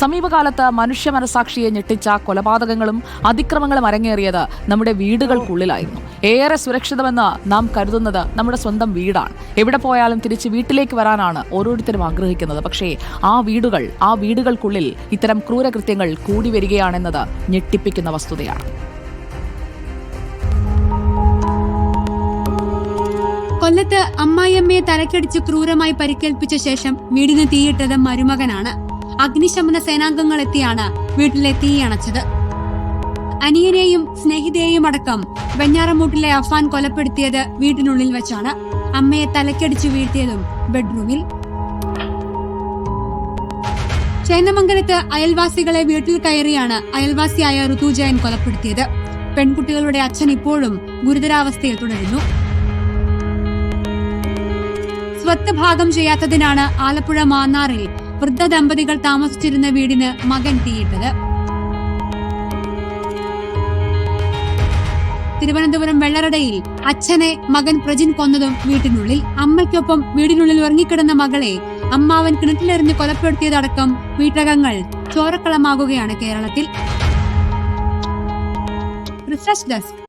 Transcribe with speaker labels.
Speaker 1: സമീപകാലത്ത് മനുഷ്യ മനസാക്ഷിയെ ഞെട്ടിച്ച കൊലപാതകങ്ങളും അതിക്രമങ്ങളും അരങ്ങേറിയത് നമ്മുടെ വീടുകൾക്കുള്ളിലായിരുന്നു. ഏറെ സുരക്ഷിതമെന്ന് നാം കരുതുന്നത് നമ്മുടെ സ്വന്തം വീടാണ്. എവിടെ പോയാലും തിരിച്ച് വീട്ടിലേക്ക് വരാനാണ് ഓരോരുത്തരും ആഗ്രഹിക്കുന്നത്. പക്ഷേ ആ വീടുകൾ ആ വീടുകൾക്കുള്ളിൽ ഇത്തരം ക്രൂരകൃത്യങ്ങൾ കൂടി വരികയാണെന്നത് ഞെട്ടിപ്പിക്കുന്ന വസ്തുതയാണ്.
Speaker 2: കൊല്ലത്ത് അമ്മായിയമ്മയെ തലക്കടിച്ച് ക്രൂരമായി പരിക്കേൽപ്പിച്ച ശേഷം വീടിന് തീയിട്ടത് മരുമകനാണ്. അഗ്നിശമന സേനാംഗങ്ങൾ എത്തിയാണ് വീട്ടിലെ തീ അണച്ചത്. അനിയനെയും സ്നേഹിതയെയും അടക്കം വെഞ്ഞാറമൂട്ടിലെ അഫാൻ കൊലപ്പെടുത്തിയത് വീട്ടിനുള്ളിൽ വെച്ചാണ് അമ്മയെ തലക്കടിച്ചു വീഴ്ത്തിയതും ബെഡ്റൂമിൽ. ചേന്നമംഗലത്ത് അയൽവാസികളെ വീട്ടിൽ കയറിയാണ് അയൽവാസിയായ ഋതുജയൻ കൊലപ്പെടുത്തിയത്. പെൺകുട്ടികളുടെ അച്ഛൻ ഇപ്പോഴും ഗുരുതരാവസ്ഥയിൽ തുടരുന്നു. സ്വത്ത് ഭാഗം ചെയ്യാത്തതിനാണ് ആലപ്പുഴ മാന്നാറിൽ വൃദ്ധ ദമ്പതികൾ താമസിച്ചിരുന്ന വീടിന് മകൻ തീയിട്ടത്. തിരുവനന്തപുരം വെള്ളറടയിൽ അച്ഛനെ മകൻ പ്രജിൻ കൊന്നതും വീട്ടിനുള്ളിൽ. അമ്മയ്ക്കൊപ്പം വീടിനുള്ളിൽ ഉറങ്ങിക്കിടന്ന മകളെ അമ്മാവൻ കിണറ്റിലെറിഞ്ഞ് കൊലപ്പെടുത്തിയതടക്കം വീട്ടകങ്ങൾ ചോരക്കളമാകുകയാണ് കേരളത്തിൽ. Refresh desk.